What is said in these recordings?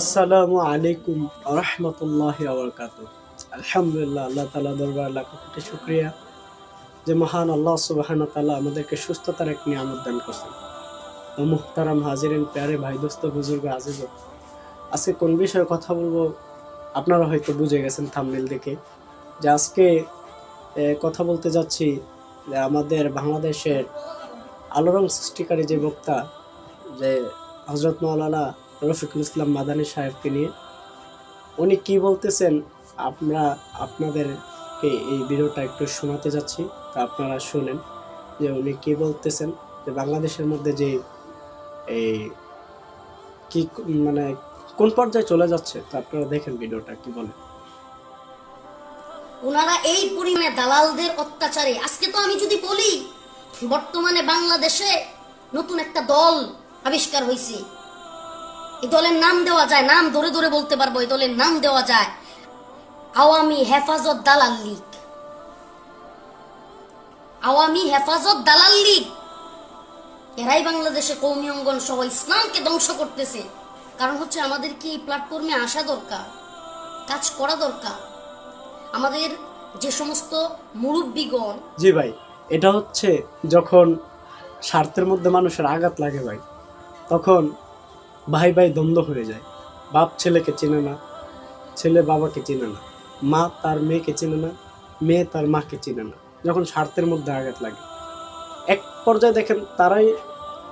আসসালামু আলাইকুম রহমতুল্লাহ আবরকাত আলহামদুলিল্লাহ, আল্লাহ তালা দরবার লাখ কোটি শুক্রিয়া যে মহান আল্লাহ সুবাহান তালা আমাদেরকে সুস্থতার এক নিয়ামত দান করছেন। তো মুহতারাম হাজিরেন, প্যারে ভাই দোস্ত, বুজুর্গ, আজিজ। আজকে কোন বিষয়ে কথা বলব? আপনারা হয়তো বুঝে গেছেন থামনেল দেখে যে আজকে কথা বলতে যাচ্ছি যে আমাদের বাংলাদেশের আলোড়ন সৃষ্টিকারী যে বক্তা যে হজরত মৌলানা রফিকুল ইসলাম মাদানী সাহেবকে নিয়ে। উনি কি বলতেছেন, আমরা আপনাদেরকে এই ভিডিওটা একটু শোনাতে যাচ্ছি, তা আপনারা শোনেন যে উনি কি বলতেছেন। যে বাংলাদেশের মধ্যে যে এই কি মানে কোন পর্যায়ে চলে যাচ্ছে, তা আপনারা দেখেন ভিডিওটা কি বলে। ওনারা এই পরিমাণে দালালদের অত্যাচারে। আজকে তো আমি যদি বলি, বর্তমানে বাংলাদেশে নতুন একটা দল আবিষ্কার হয়েছে এই দলের নাম দেওয়া যায়, নাম ধরে ধরে বলতে পারব, এই দলের নাম দেওয়া যায়। আওয়ামী হেফাজত দালাল লীগ। আওয়ামী হেফাজত দালাল লীগ। এরাই বাংলাদেশে কৌমি অঙ্গন সহ ইসলামকে ধ্বংস করতেছে। কারণ হচ্ছে আমাদের কি এই প্ল্যাটফর্মে আসা দরকার, কাজ করা দরকার? আমাদের যে সমস্ত মুরব্বীগণ জি ভাই, এটা হচ্ছে যখন স্বার্থের মধ্যে মানুষের আঘাত লাগে ভাই, তখন ভাই ভাই দ্বন্দ্ব হয়ে যায়। বাপ ছেলেকে চেনে না, ছেলে বাবাকে চেনে না, মা তার মেয়েকে চেনে না, মেয়ে তার মাকে চেনে না। যখন স্বার্থের মধ্যে আঘাত লাগে। এক পর্যায়ে দেখেন তারাই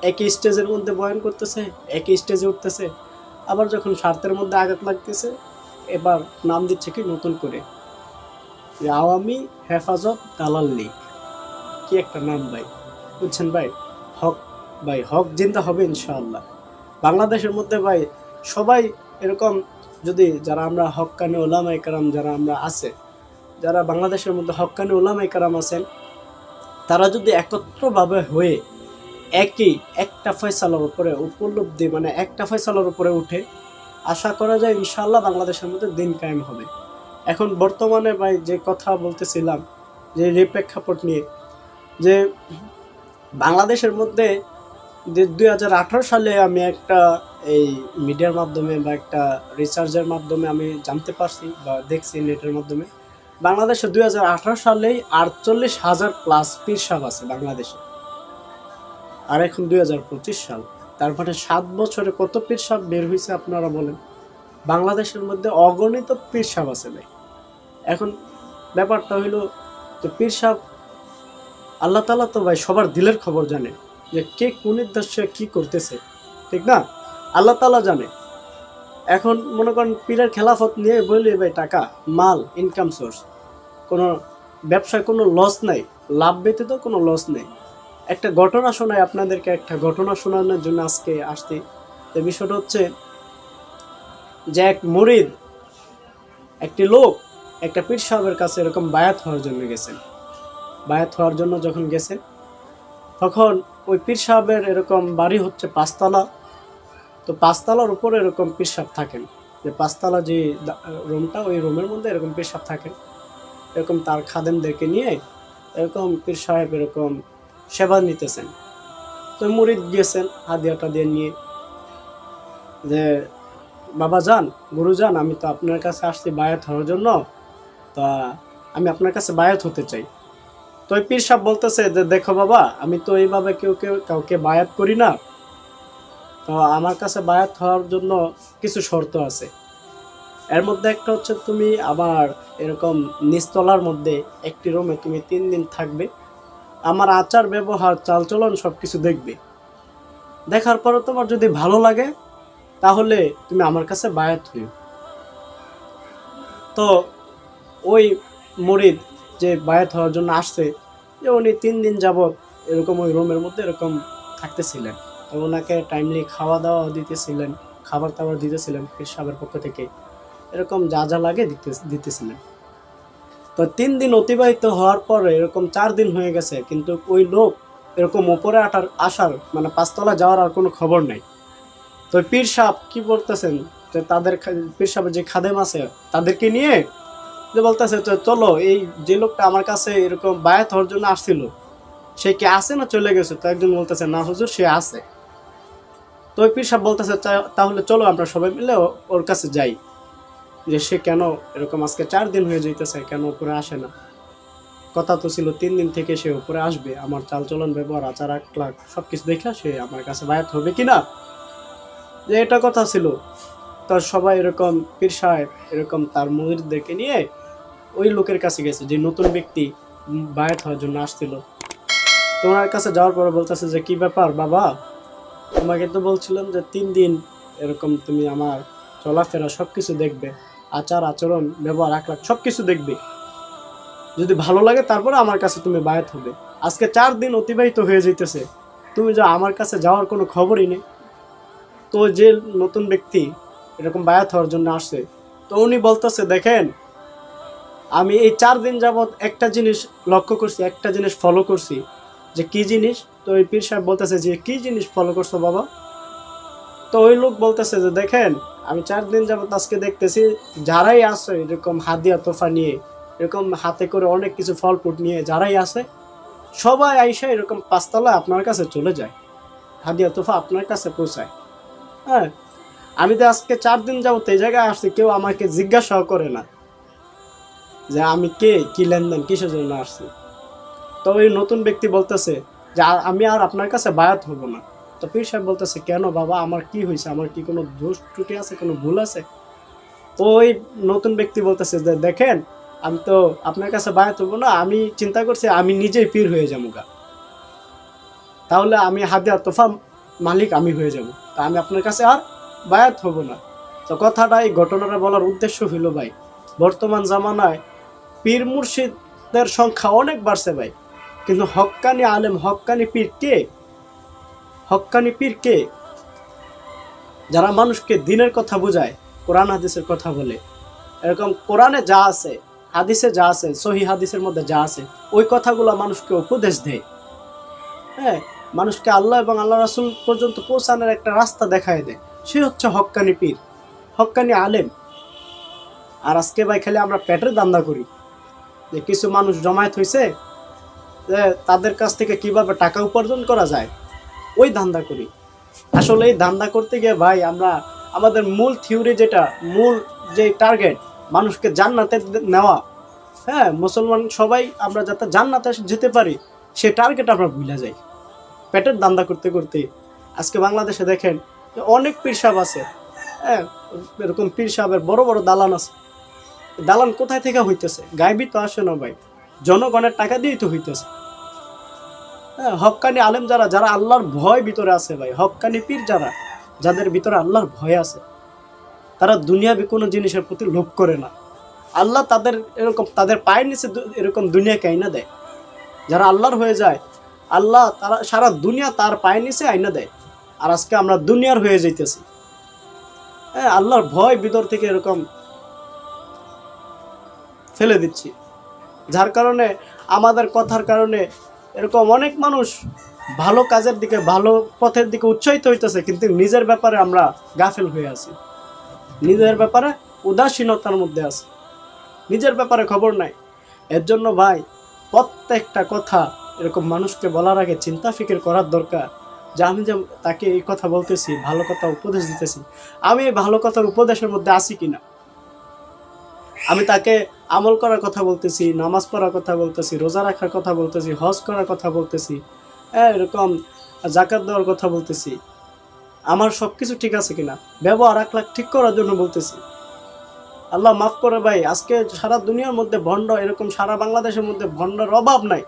একই স্টেজের মধ্যে বয়ান করতেছে, একই স্টেজে উঠতেছে। আবার যখন স্বার্থের মধ্যে আঘাত লাগতেছে, এবার নাম দিচ্ছে কি নতুন করে। আওয়ামী হেফাজত দালাল লীগ। কি একটা নাম ভাই। বুঝছেন ভাই? হক ভাই, হক জিন্দা হবে ইনশাআল্লাহ। বাংলাদেশের মধ্যে ভাই সবাই এরকম যদি যারা আমরা হক্কানি ওলামাই কারাম যারা আমরা আছে, যারা বাংলাদেশের মধ্যে হক্কানি ওলামাই কারাম আছেন, তারা যদি একত্রভাবে হয়ে একই একটা ফয়সালার উপরে উপলব্ধি মানে একটা ফয়সালার উপরে উঠে, আশা করা যায় ইনশাআল্লাহ বাংলাদেশের মধ্যে দিন কায়েম হবে। এখন বর্তমানে ভাই যে কথা বলতেছিলাম, যে প্রেক্ষাপট নিয়ে, যে বাংলাদেশের মধ্যে দুই হাজার আঠারো সালে আমি একটা এই মিডিয়ার মাধ্যমে বা একটা রিসার্চের মাধ্যমে আমি জানতে পারছি বা দেখছি নেটের মাধ্যমে। বাংলাদেশে দুই হাজার আঠারো সালেই আটচল্লিশ হাজার প্লাস পীর সাহ আছে বাংলাদেশে। আর এখন দুই হাজার পঁচিশ সাল। তার মানে সাত বছরে কত পীর সাহ বের হয়েছে আপনারা বলেন? বাংলাদেশের মধ্যে অগণিত পীর সাহ আছে ভাই। এখন ব্যাপারটা হইল তো পীর সাহ আল্লাহ তালা তো ভাই সবার দিলের খবর জানে। যে কে কোন উদ্দেশ্যে কী করতেছে, ঠিক না? আল্লাহ তালা জানে। এখন মনে করেন পীরের খেলাফত নিয়ে বলি ভাই, টাকা, মাল ইনকাম সোর্স কোনো ব্যবসায় কোনো লস নাই, লাভ ব্যতীত কোনো লস নেই। একটা ঘটনা শোনায় আপনাদেরকে, একটা ঘটনা শোনানোর জন্য আজকে আসছি। তো বিষয়টা হচ্ছে যে এক মরিদ, একটি লোক, একটা পীর সাহেবের কাছে এরকম বায়াত হওয়ার জন্য গেছেন বায়াত হওয়ার জন্য যখন গেছেন তখন ওই পীর সাহেবের এরকম বাড়ি হচ্ছে পাঁচতলা। তো পাঁচতলার উপরে এরকম পীর সাহেব থাকেন। যে পাঁচতলা যে রুমটা, ওই রুমের মধ্যে এরকম পীর সাহেব থাকেন। এরকম তার খাদেমদেরকে নিয়ে এরকম পীর সাহেব এরকম সেবা নিতেছেন। তো মুরিদ গিয়েছেন হাদিয়াটা দিয়ে নিয়ে। যে, বাবা যান, গুরু যান, আমি তো আপনার কাছে আসছি বায়াত হওয়ার জন্য। তা, আমি আপনার কাছে বায়াত হতে চাই। তো পীর সাহেব বলতেছে যে, দেখো বাবা, আমি তো এইভাবে কেউ কেউ কাউকে বায়াত করি না। তো আমার কাছে বায়াত হওয়ার জন্য কিছু শর্ত আছে। এর মধ্যে একটা হচ্ছে তুমি আবার এরকম নিচতলার মধ্যে একটি রুমে তুমি তিন দিন থাকবে। আমার আচার, ব্যবহার, চালচলন সব কিছু দেখবে। দেখার পরে তোমার যদি ভালো লাগে, তাহলে তুমি আমার কাছে বায়াত হইও। তো ওই মরিদ যে বায়াত হওয়ার জন্য আসছে, যে উনি তিন দিন যাবৎ এরকম ওই রুমের মধ্যে এরকম থাকতেছিলেন। তো ওনাকে টাইমলি খাওয়া দাওয়া দিতেছিলেন, খাবার টাবার দিতেছিলেন সাহেবের পক্ষ থেকে। এরকম যা যা লাগে দিতে, দিতেছিলেন। তো তিন দিন অতিবাহিত হওয়ার পরে এরকম চার দিন হয়ে গেছে, কিন্তু ওই লোক এরকম উপরে আটার, আসার মানে পাঁচতলা যাওয়ার আর কোনো খবর নেই। তো পীর সাহেব কি বলতেছেন? যে তাদের পীর সাহেবের যে খাদেম আছে, তাদেরকে নিয়ে যে বলতেছে চলো, এই যে লোকটা আমার কাছে এরকম বায়াত হওয়ার জন্য আসছিল, সে কি আছে না চলে গেছে? তো একজন বলতেছে, না হুজুর, সে আছে। তো ওই পীর সাহেব বলতেছে তাহলে চলো আমরা সবাই মিলে ওর কাছে যাই। যে সে কেন এরকম আজকে চার দিন হয়ে যাইতেছে, কেন উপরে আসে না? কথা তো ছিল, তিন দিন থেকে সে উপরে আসবে। আমার চালচলন, ব্যবহার, আচার, আখলাখ সব কিছু দেখে সে আমার কাছে বায়াত হবে কি না যে এটা কথা ছিল। তো সবাই এরকম পীর সাহেব এরকম তার মহিরদেরকে নিয়ে ওই লোকের কাছে গেছে, যে নতুন ব্যক্তি বায়াত হওয়ার জন্য আসছিল। তোমার কাছে যাওয়ার পরে বলতেছে যে, কি ব্যাপার বাবা? তোমাকে তো বলছিলাম যে, তিন দিন এরকম তুমি আমার চলাফেরা সব কিছু দেখবে, আচার, আচরণ, ব্যবহার, আখলাখ সব কিছু দেখবে। যদি ভালো লাগে তারপরে আমার কাছে তুমি বায়াত হবে। আজকে চার দিন অতিবাহিত হয়ে যাইতেছে। তুমি যা আমার কাছে যাওয়ার কোনো খবরই নেই। তো যে নতুন ব্যক্তি এরকম বায়াত হওয়ার জন্য আসছে, তো উনি বলতেছে, দেখেন আমি এই চার দিন যাবৎ একটা জিনিস লক্ষ্য করছি, একটা জিনিস ফলো করছি, যে কি জিনিস? তো ওই পীর সাহেব বলতেছে যে, কি জিনিস ফলো করছ বাবা? তো ওই লোক বলতেছে যে, দেখেন, আমি চার দিন যাবত আজকে দেখতেছি, যারাই আসে এরকম হাদিয়া তোফা নিয়ে, এরকম হাতে করে অনেক কিছু ফল ফুট নিয়ে যারাই আসে সবাই আইসা এরকম পাঁচতলা আপনার কাছে চলে যায়। হাদিয়া তোফা আপনার কাছে পৌঁছায়। হ্যাঁ আমি তো আজকে চার দিন যাবত এই জায়গায় আসছি, কেউ আমাকে জিজ্ঞাসাও করে না। যে আমি কে, কি লেনদেন কিসের জন্য আসছি? তো ওই নতুন ব্যক্তি বলতেছে যে আমি আর আপনার কাছে বায়াত হব না। তো পীর সাহেব বলতেছে, কেন বাবা, আমার কি হয়েছে? আমার কি কোনো দোষ ত্রুটি আছে, কোনো ভুল আছে? তো ওই নতুন ব্যক্তি বলতেছে যে, দেখেন, আমি তো আপনার কাছে বায়াত হব না, আমি চিন্তা করছি আমি নিজেই পীর হয়ে যাব গা। তাহলে আমি হাদিয়া তোফা মালিক, আমি হয়ে যাব। তা আমি আপনার কাছে আর বায়াত হব না। তো কথাটা, এই ঘটনাটা বলার উদ্দেশ্য হইল ভাই, বর্তমান জামানায় পীর মুর্শিদের সংখ্যা অনেক বাড়ছে ভাই। কিন্তু হক্কানি আলেম, হক্কানি পীর কে? হক্কানি পীর কে? যারা মানুষকে দিনের কথা বোঝায়, কোরআন হাদিসের কথা বলে। এরকম কোরআনে যা আছে, হাদিসে যা আছে, সহি হাদিসের মধ্যে যা আছে, ওই কথাগুলো মানুষকে উপদেশ দেয়। হ্যাঁ মানুষকে আল্লাহ এবং আল্লাহ রাসুল পর্যন্ত পৌঁছানোর একটা রাস্তা দেখায় দেয়। সে হচ্ছে হক্কানি পীর, হক্কানি আলেম। আর আজকে ভাই খালি আমরা পেটের দান্দা করি। যে কিছু মানুষ জমায়েত হয়েছে যে তাদের কাছ থেকে কীভাবে টাকা উপার্জন করা যায়, ওই ধান্দা করি। আসলে এই ধান্দা করতে গিয়ে ভাই আমরা, আমাদের মূল থিওরি যেটা, মূল যে টার্গেট, মানুষকে জান্নাতে নেওয়া। হ্যাঁ মুসলমান সবাই আমরা যাতে জান্নাতে যেতে পারি, সে টার্গেট আমরা ভুলে যাই। পেটের দান্দা করতে করতে, আজকে বাংলাদেশে দেখেন অনেক পীর সাহেব আছে। হ্যাঁ এরকম পীর সাহেবের বড় বড় দালান আছে। দালান কোথায় থেকে হইতেছে? গাইবি তো আসে না ভাই। জনগণের টাকা দিয়েই তো হইতেছে। হ্যাঁ হক্কানি আলেম যারা যারা আল্লাহর ভয় ভিতরে আছে ভাই হক্কানি পীর যারা, যাদের ভিতরে আল্লাহর ভয় আছে, তারা দুনিয়াবি কোনো জিনিসের প্রতি লোভ করে না। আল্লাহ তাদের এরকম, তাদের পায়ের নিচে এরকম দুনিয়াকে আইনা দেয়? যারা আল্লাহর হয়ে যায়, আল্লাহ তারা সারা দুনিয়া তার পায়ের নিচে আইনা দেয়। আর আজকে আমরা দুনিয়ার হয়ে যাইতেছি। হ্যাঁ আল্লাহর ভয় ভিতর থেকে এরকম ফেলে দিচ্ছি। যার কারণে, আমাদের কথার কারণে এরকম অনেক মানুষ ভালো কাজের দিকে, ভালো পথের দিকে উৎসাহিত হইতেছে, কিন্তু নিজের ব্যাপারে আমরা গাফেল হয়ে আছি। নিজের ব্যাপারে উদাসীনতার মধ্যে আছি। নিজের ব্যাপারে খবর নাই। এর জন্য ভাই, প্রত্যেকটা কথা এরকম মানুষকে বলার আগে চিন্তা ফিকির করার দরকার। যে আমি যে তাকে এই কথা বলতেছি, ভালো কথা উপদেশ দিতেছি, আমি এই ভালো কথার উপদেশের মধ্যে আছি কিনা? আমি তাকে আমল করার কথা বলতেছি, নামাজ পড়ার কথা বলতেছি, রোজা রাখার কথা বলতেছি, হজ করার কথা বলতেছি হ্যাঁ এরকম জাকাত দেওয়ার কথা বলতেছি। আমার সব কিছু ঠিক আছে কিনা? ব্যবহার এক লাখ ঠিক করার জন্য বলতেছি। আল্লাহ মাফ করে ভাই, আজকে সারা দুনিয়ার মধ্যে ভণ্ড, এরকম সারা বাংলাদেশের মধ্যে ভণ্ডর অভাব নাই।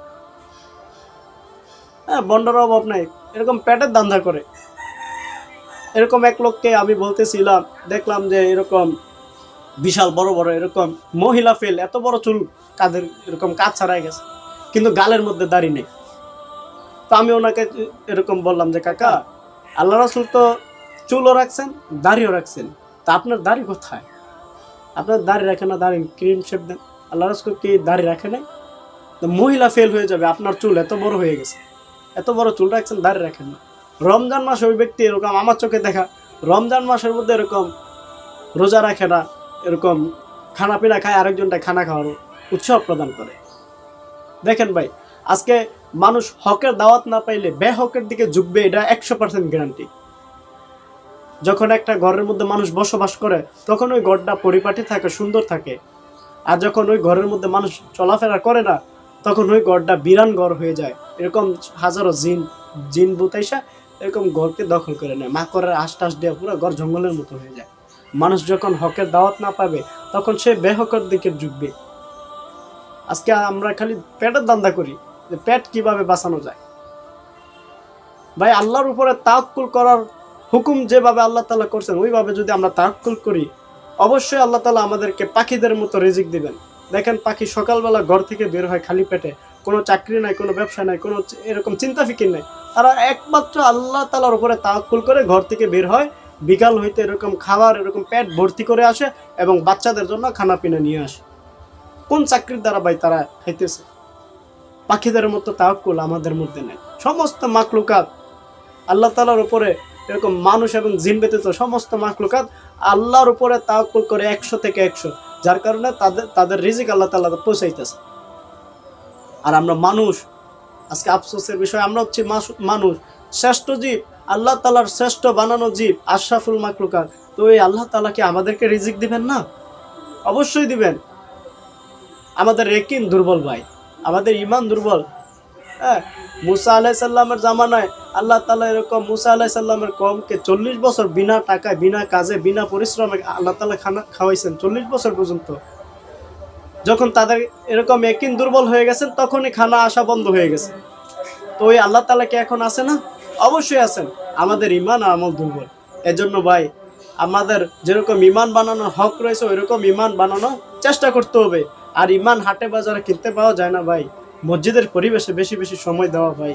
হ্যাঁ ভণ্ডর অভাব নাই। এরকম পেটের দান্ধা করে। এরকম এক লোককে আমি বলতেছিলাম, দেখলাম যে এরকম বিশাল বড় বড় এরকম মহিলা ফেল, এত বড় চুল কাদের এরকম কাজ ছাড়াই গেছে। কিন্তু গালের মধ্যে দাড়ি নেই। তো আমি ওনাকে এরকম বললাম যে, কাকা, আল্লাহ রাসুল তো চুলও রাখছেন, দাড়িও রাখছেন। তা আপনার দাড়ি কোথায়? আপনার দাড়ি রাখে না, দাড়ি ক্রিম শেপ দেন। আল্লাহ রাসুল কি দাড়ি রাখে নাই? তো মহিলা ফেল হয়ে যাবে, আপনার চুল এত বড় হয়ে গেছে। এত বড় চুল রাখছেন, দাড়ি রাখেন না। রমজান মাসে ওই ব্যক্তি এরকম আমার চোখে দেখা, রমজান মাসের মধ্যে এরকম রোজা রাখে না এরকম খানা পিনা খায়, আরেকজনটা খানা খাওয়ার উৎসব প্রদান করে। দেখেন ভাই, আজকে মানুষ হকের দাওয়াত না পাইলে বেহকের দিকে ঝুঁকবে, এটা একশো পার্সেন্ট গ্যারান্টি যখন একটা ঘরের মধ্যে মানুষ বসবাস করে, তখন ওই ঘরটা পরিপাটি থাকে, সুন্দর থাকে। আর যখন ওই ঘরের মধ্যে মানুষ চলাফেরা করে না, তখন ওই ঘরটা বিরান ঘর হয়ে যায়। এরকম হাজারো জিন জিন বুতাইসা এরকম ঘরকে দখল করে নেয়। মাকড়ের আশটাস দিয়ে পুরো ঘর জঙ্গলের মতো হয়ে যায়। মানুষ যখন হকের দাওয়াত না পাবে, তখন সে বেহকের দিকে ঝুঁকবে। আজকে আমরা খালি পেটের দান্দা করি যে পেট কীভাবে বাঁচানো যায়। ভাই, আল্লাহর উপরে তাওকুল করার হুকুম যেভাবে আল্লাহ তালা করছেন, ওইভাবে যদি আমরা তাওকুল করি, অবশ্যই আল্লাহ তালা আমাদেরকে পাখিদের মতো রিজিক দিবেন। দেখেন পাখি সকালবেলা ঘর থেকে বের হয় খালি পেটে, কোনো চাকরি নাই, কোনো ব্যবসা নাই, কোনো এরকম চিন্তা ফিকির নাই। তারা একমাত্র আল্লাহ তালার উপরে তাওকুল করে ঘর থেকে বের হয় বিকাল হইতে এরকম খাবার, এরকম পেট ভর্তি করে আসে এবং বাচ্চাদের জন্য খানা পিনা নিয়ে আসে। কোন চাকরির দ্বারা ভাই তারা খাইতেছে? পাখিদের মতো তাওকুল আমাদের মধ্যে নেই। সমস্ত মাকলুকাত আল্লাহ তালার উপরে এরকম মানুষ এবং জিন ব্যতীত সমস্ত মাকলুকাত আল্লাহর উপরে তাওকুল করে একশো থেকে একশো। যার কারণে তাদের তাদের রিজিক আল্লাহ তালা পৌঁছাইতেছে। আর আমরা মানুষ, আজকে আফসোসের বিষয়, আমরা হচ্ছি মানুষ। শ্রেষ্ঠ জীব আল্লাহ তালার শ্রেষ্ঠ বানানো জীব আশরাফুল মাকলুকাত তো এই আল্লাহ তালা কি আমাদেরকে রিজিক দিবেন না? অবশ্যই দিবেন। আমাদের রেকিন দুর্বল ভাই, আমাদের ইমান দুর্বল। হ্যাঁ মুসা আলাহ সাল্লামের জামানায় আল্লাহ তালা এরকম মুসা আলাহ সাল্লামের কমকে চল্লিশ বছর বিনা টাকায়, বিনা কাজে, বিনা পরিশ্রমে আল্লাহ তালা খানা খাওয়াইছেন চল্লিশ বছর পর্যন্ত। যখন তাদের এরকম একিন দুর্বল হয়ে গেছেন, তখনই খানা আসা বন্ধ হয়ে গেছে। তো ওই আল্লাহ তালা কি এখন আছে না? অবশ্যই আছেন। আমাদের ইমান আমল দুর্বল। এজন্য ভাই, আমাদের যেরকম ইমান বানানোর হক রয়েছে, ওইরকম ইমান বানানো চেষ্টা করতে হবে। আর ইমান হাটে বাজারে কিনতে পাওয়া যায় না ভাই। মসজিদের পরিবেশে বেশি বেশি সময় দেওয়া ভাই।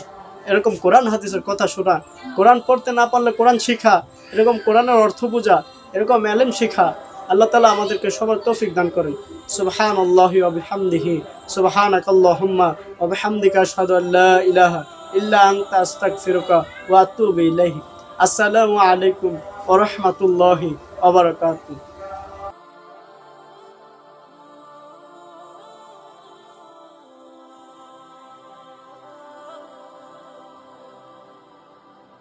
এরকম কোরআন হাদিসের কথা শোনা, কোরআন পড়তে না পারলে কোরআন শিখা, এরকম কোরআনের অর্থ বোঝা, এরকম এলেম শিখা, আল্লাহ তালা আমাদেরকে সবার তৌফিক দান করেন। সুবহান আল্লাহি অবিহামদিহি সুবহানাক আল্লাহুম্মা অবিহামদিকা আশহাদু আল্লাহ ইলাহা ইল্লা আনতা আস্তাগফিরুকা ওয়া আতুবু ইলাইহি। আসসালামু আলাইকুম ওয়া রাহমাতুল্লাহি ওয়া বারাকাতুহু।